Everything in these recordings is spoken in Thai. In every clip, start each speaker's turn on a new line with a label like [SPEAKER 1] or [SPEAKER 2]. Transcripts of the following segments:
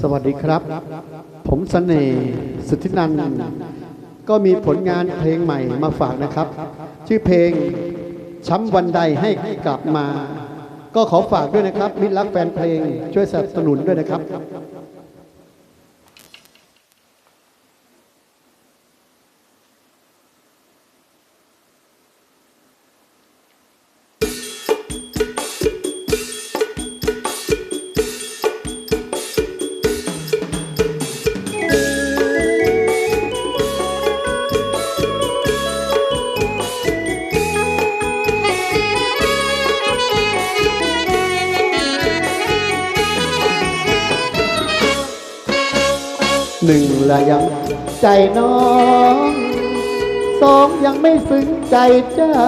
[SPEAKER 1] สวัสดีครับ ผมสเสน่ห์สุทธินันท์ก็มีผลงานเพลงใหม่มาฝากนะครับ ชื่อเพลงช้ำวันใดให้กลับมา ก็ขอฝากด้วยนะครับ มิตรรักแฟนเพลงช่วยสนับสนุนด้วยนะครับ หนึ่งละยังใจน้องสองยังไม่ซึ้งใจเจ้า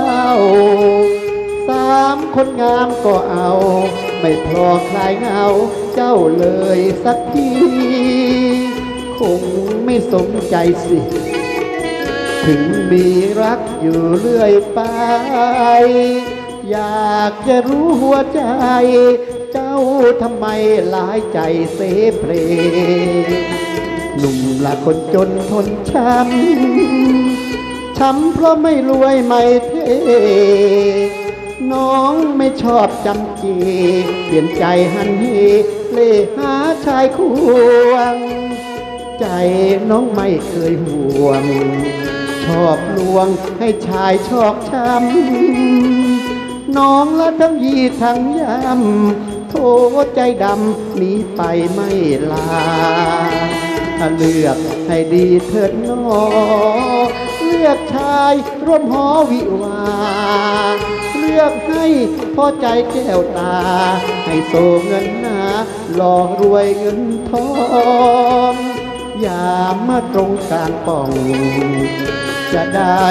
[SPEAKER 1] สามคนงามก็เอา ไม่พอคลายเหงา เจ้าเลยสักที คงไม่สมใจสิ ถึงมีรักอยู่เรื่อยไป อยากจะรู้หัวใจ เจ้าทำไมหลายใจเสเพล หนุ่มละคนจนทนช้ำ ช้ำเพราะไม่รวยไม่เท่น้องไม่ชอบจำจี เปลี่ยนใจหันเหเล่หาชายควง ใจน้องไม่เคยห่วง ชอบลวงให้ชายชอกช้ำ น้องละทั้งยีทั้งยำโทใจดำหนีไปไม่ลา ถ้าเลือกให้ดีเถิดน้อเลือกชายร่วมหอวิวา เลือกให้พอใจแก้วตา ให้โซเงินหนาหล่อรวยเงินทองอย่ามาตรงกลางป่อง จะได้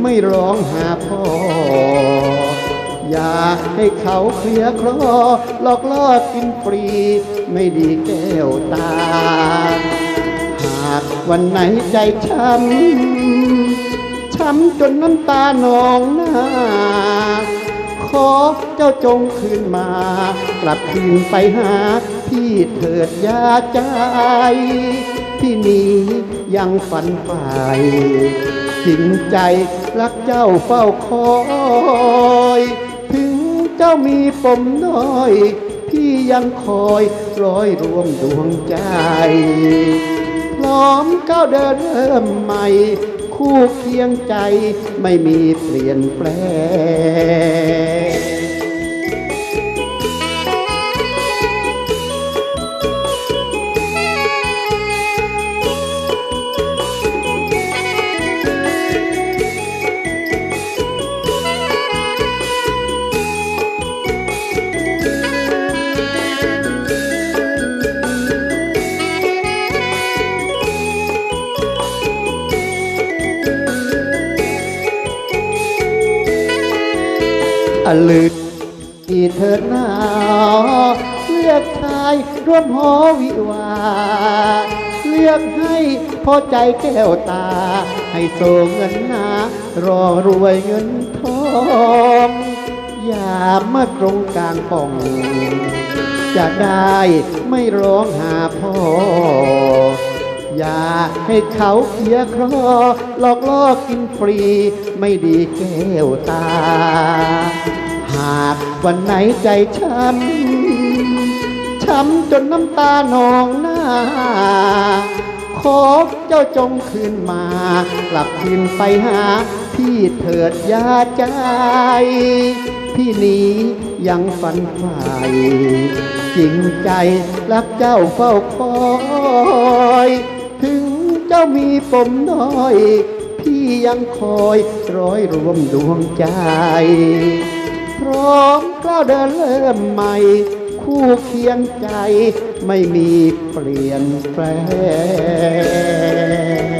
[SPEAKER 1] ไม่ร้องหาพ่อ อย่าให้เขาเคลียร์คลอหลอกล่อกินฟรี ไม่ดีแก้วตาากวันไหนใจช้ำ ช้ำจนน้ำตานองหน้า ขอเจ้าจงคืนมา กลับคืนไปหาพี่เถิดยาใจ ที่นี้ยังฝันฝ่ายจริงใจรักเจ้าเฝ้าคอย ถึงเจ้ามีปมน้อย พี่ยังคอยร้อยรวมดวงใจ พร้อมก้าวเดินเริ่มใหม่ คู่เคียงใจไม่มีเปลี่ยนแปลง ลึกอีเถิดหนาวเลือกชายร่วมหอวิวา เลือกให้พอใจแก้วตา ให้โซเงินหนา รอรวยเงินทองอย่ามาตรงกลางป่อง จะได้ไม่ร้องหาพ่อ อย่าให้เขาเคียครอหลอกล่อกินฟรี ไม่ดีแก้วตา หากวันไหนใจช้ำ ช้ำจนน้ำตานองหน้า ขอเจ้าจงคืนมา กลับคืนไปหา พี่เถิดยาใจ พี่นี้ยังฝันฝ่จริงใจรักเจ้าเฝ้าคอย ถึงเจ้ามีปมน้อย พี่ยังคอยร้อยรวมดวงใจ พร้อมก้าวเดินเริ่มใหม่ คู่เคียงใจไม่มีเปลี่ยนแปลง